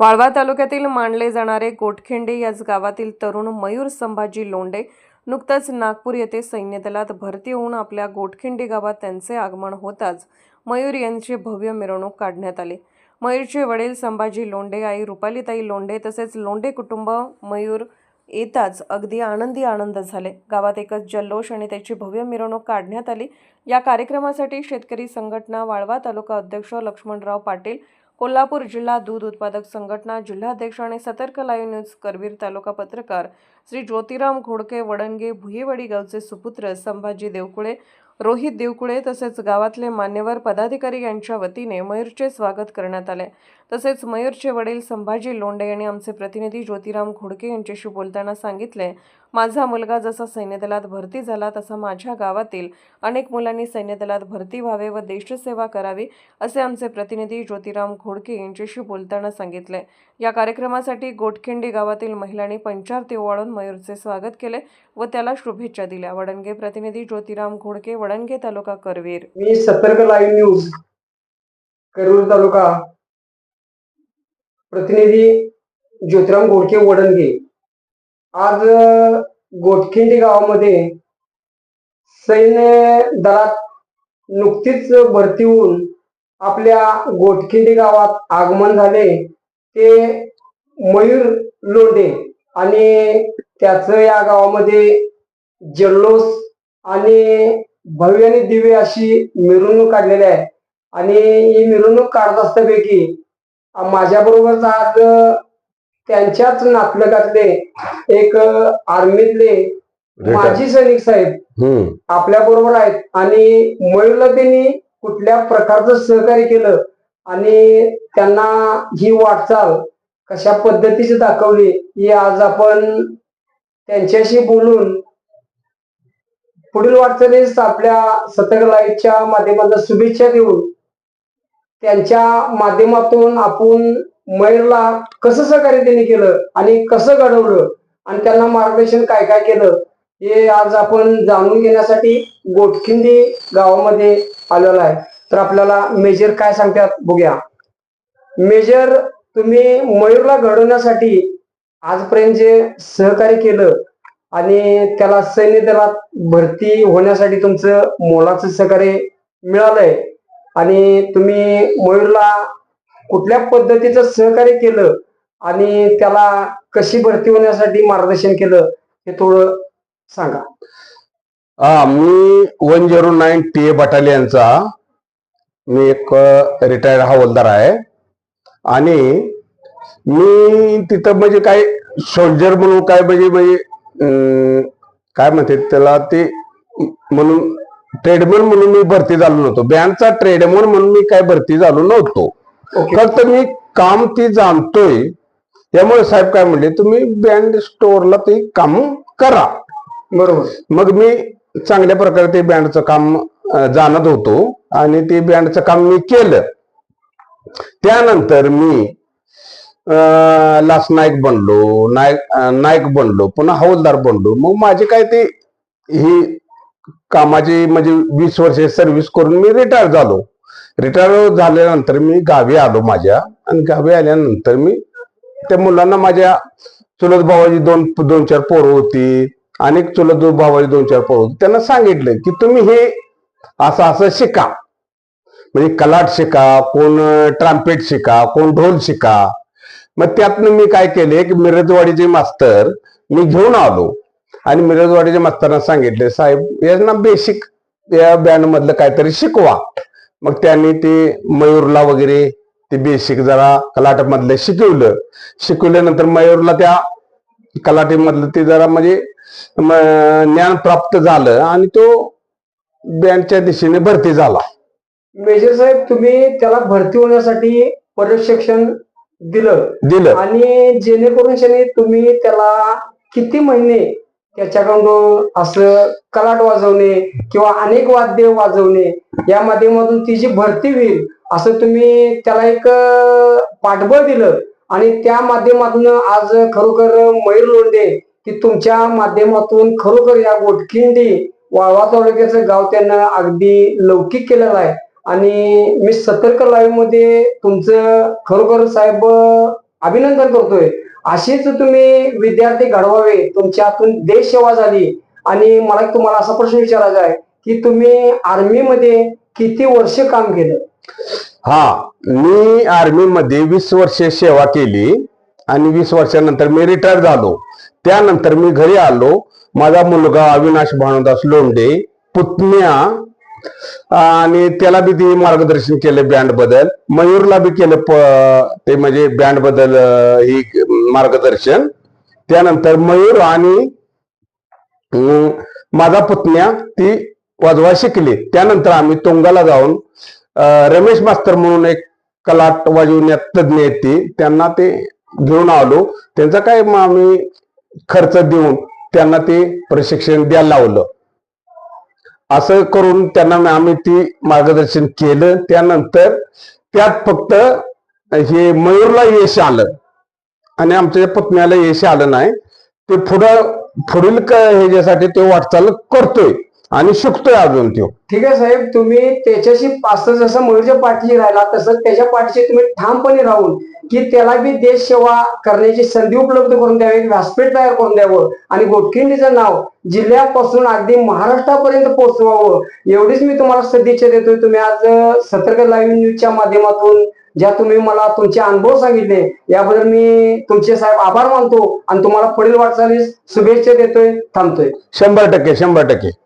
वाळवा तालुक्यातील मानले जाणारे गोटखिंडे याच गावातील तरुण मयूर संभाजी लोंढे नुकतंच नागपूर येथे सैन्य दलात भरती होऊन आपल्या गोटखिंडी गावात त्यांचे आगमन होताच मयूर यांची भव्य मिरवणूक काढण्यात आली. मयूरचे वडील संभाजी लोंडे आई रुपालीताई लोंढे तसेच लोंढे कुटुंब मयूर येताच अगदी आनंदी आनंद झाले. गावात एकच जल्लोष आणि त्याची भव्य मिरवणूक काढण्यात आली. या कार्यक्रमासाठी शेतकरी संघटना वाळवा तालुका अध्यक्ष लक्ष्मणराव पाटील कोल्हापूर जिल्हा दूध उत्पादक संघटना जिल्हाध्यक्ष आणि सतर्क लाईव्ह न्यूज करवीर तालुका पत्रकार श्री ज्योतिराम घोडके वडणगे भुईवाडी गावचे सुपुत्र संभाजी देवकुळे रोहित देवकुळे तसेच गावातले मान्यवर पदाधिकारी यांच्या वतीने मयूरचे स्वागत करण्यात आले. तसेच मयूरचे वडील संभाजी लोंढे यांनी आमचे प्रतिनिधी ज्योतिराम घोडके यांच्याशी बोलताना सांगितले माझा मुलगा जसा सैन्यदलात भरती झाला तसा माझ्या गावातील अनेक मुलांनी सैन्यदलात भरती व्हावे व देशसेवा करावी असे आमचे प्रतिनिधी ज्योतिराम घोडके यांच्याशी बोलताना सांगितले. या कार्यक्रमासाठी गोटखिंडी गावातील महिलांनी पंचारती ओवाळून मयूरचे स्वागत केले व त्याला शुभेच्छा दिल्या. वडणगे प्रतिनिधी ज्योतिराम घोडके वडणगे तालुका करवीर? मी सतर्क लाईव्ह न्यूज करवीर तालुका प्रतिनिधी ज्योतिराम गोडके वडणगे आज गोटखिंडी गावामध्ये सैन्य दलात नुकतीच भरती होऊन आपल्या गोटखिंडी गावात आगमन झाले. ते मयूर लोंढे आणि त्याचं या गावामध्ये जल्लोष आणि भव्य आणि दिव्य अशी मिरवणूक काढलेली आहे. आणि ही मिरवणूक काढत असतापैकी माझ्या बरोबर आज त्यांच्याच नातलगातले एक आर्मीतले माजी सैनिक साहेब आपल्या बरोबर आहेत. आणि मयूरला त्यांनी कुठल्या प्रकारचं सहकार्य केलं आणि त्यांना ही वाटचाल कशा पद्धतीची दाखवली ही आज आपण त्यांच्याशी बोलून पुढील वाटचालीस आपल्या सतर्क लाईव्हच्या माध्यमातून शुभेच्छा देऊन त्यांच्या माध्यमातून आपण मयूरला कसं सहकार्य त्यांनी केलं आणि कसं घडवलं आणि त्यांना मार्गदर्शन काय काय केलं हे आज आपण जाणून घेण्यासाठी गोटखिंडी गावामध्ये आलेलो आहे. तर आपल्याला मेजर काय सांगतात बघूया. मेजर तुम्ही मयूरला घडवण्यासाठी आजपर्यंत जे सहकार्य केलं आणि त्याला सैन्य दलात भरती होण्यासाठी तुमचं मोलाचं सहकार्य मिळालंय. आणि तुम्ही मयूरला कुठल्या पद्धतीचं सहकार्य केलं आणि त्याला कशी भरती होण्यासाठी मार्गदर्शन केलं हे थोडं सांगा. हा मी one zero nine T A बटालियनचा मी एक रिटायर्ड हवालदार आहे. आणि मी तिथं म्हणजे काय सोल्जर म्हणून काय म्हणजे म्हणजे काय म्हणते त्याला ते म्हणून ट्रेडमन म्हणून मी भरती झालो नव्हतो. बँकचा ट्रेडमन म्हणून मी काय भरती झालो नव्हतो. फक्त मी काम ती जाणतोय. त्यामुळे साहेब काय म्हणले तुम्ही बँड स्टोअरला ते काम करा. बरोबर. मग मी चांगल्या प्रकारे ते बँडचं काम जाणत होतो आणि ते बँडचं काम मी केलं. त्यानंतर मी लास नाईक बनलो नायक नायक नाईक बनलो पुन्हा हौलदार बनलो. मग माझे काय ते ही कामाची म्हणजे वीस वर्ष सर्व्हिस करून मी रिटायर झालो. रिटायर झाल्यानंतर मी गावी आलो माझ्या. आणि गावी आल्यानंतर मी त्या मुलांना माझ्या चुलत भावाची दोन दोन चार पोरं होती. आणि चुलत भावाची दोन चार पोरं होती. त्यांना सांगितलं की तुम्ही हे असं असं शिका. म्हणजे कलाट शिका कोण ट्राम्पेट शिका कोण ढोल शिका. मग त्यातनं मी काय केले की मिरजवाडीचे मास्तर मी घेऊन आलो. आणि मिरजवाडीच्या मास्तरांना सांगितले साहेब यांना बेसिक या बँड मधलं काहीतरी शिकवा. मग त्यांनी ते मयूरला वगैरे ते बेसिक जरा कलाट मधलं शिकवलं. शिकवल्यानंतर मयूरला त्या कलाटी मधलं ते जरा म्हणजे म, ज्ञान प्राप्त झालं आणि तो बँडच्या दिशेने भरती झाला. मेजर साहेब तुम्ही त्याला भरती होण्यासाठी प्रशिक्षण दिलं. दिलं. आणि जेणेकरून शनी तुम्ही त्याला किती महिने त्याच्याकडून असं कलाट वाजवणे किंवा अनेक वाद्य वाजवणे या माध्यमातून ती जी भरती होईल असं तुम्ही त्याला एक पाठबळ दिलं. आणि त्या माध्यमातून आज खरोखर मयूर लोंढे की तुमच्या माध्यमातून खरोखर या गोटखिंडी वाळवा तालुक्याचं गाव त्यांना अगदी लौकिक केलेलं आहे. आणि मी सतर्क लाईव्हमध्ये तुमचं खरोखर साहेब अभिनंदन करतोय. असेच तुम्ही विद्यार्थी घडवावे तुमच्या हातून देश सेवा झाली. आणि मला एक तुम्हाला असा प्रश्न विचारायचा आहे की तुम्ही आर्मीमध्ये किती वर्ष काम केलं? हा मी आर्मी मध्ये वीस वर्ष सेवा केली. आणि वीस वर्षानंतर मी रिटायर झालो. त्यानंतर मी घरी आलो. माझा मुलगा अविनाश भानुदास लोंढे पुतण्या आणि त्याला बी ती मार्गदर्शन केलं बँड बदल मयूरला बी केलं ते म्हणजे बँड बदल ही मार्गदर्शन. त्यानंतर मयूर आणि अं, माझा पुतण्या ती वाजवा शिकली. त्यानंतर आम्ही तोंगाला जाऊन रमेश मास्तर म्हणून एक कलाट वाजवण्यात तज्ज्ञ आहेत ती. त्यांना ते घेऊन आलो. त्यांचा काय आम्ही खर्च देऊन त्यांना ते प्रशिक्षण द्यायला लावलं. असं करून त्यांना आम्ही ती मार्गदर्शन केलं. त्यानंतर त्यात फक्त हे मयूरला यश आलं. आणि आमच्या पत्नीला यश आलं नाही. ते पुढं पुढील ह्याच्यासाठी ते वाटचाल करतोय. आणि शिकतोय अजून तो ठीक आहे साहेब तुम्ही त्याच्याशी असं जसं मयूरच्या पाठीशी राहिला तसं त्याच्या पाठीशी तुम्ही ठामपणे राहून की त्याला बी देश सेवा करण्याची संधी उपलब्ध करून द्यावी एक व्यासपीठ तयार करून द्यावं आणि गोटखिंडीचं नाव जिल्ह्यापासून अगदी महाराष्ट्रापर्यंत पोहोचवावं. एवढीच मी तुम्हाला सदिच्छा देतोय. तुम्ही आज सतर्क लाईव्ह न्यूजच्या माध्यमातून ज्या तुम्ही मला तुमचे अनुभव सांगितले याबद्दल मी तुमचे साहेब आभार मानतो आणि तुम्हाला पुढील वाटचालीस शुभेच्छा देतोय. थांबतोय. शंभर टक्के शंभर टक्के.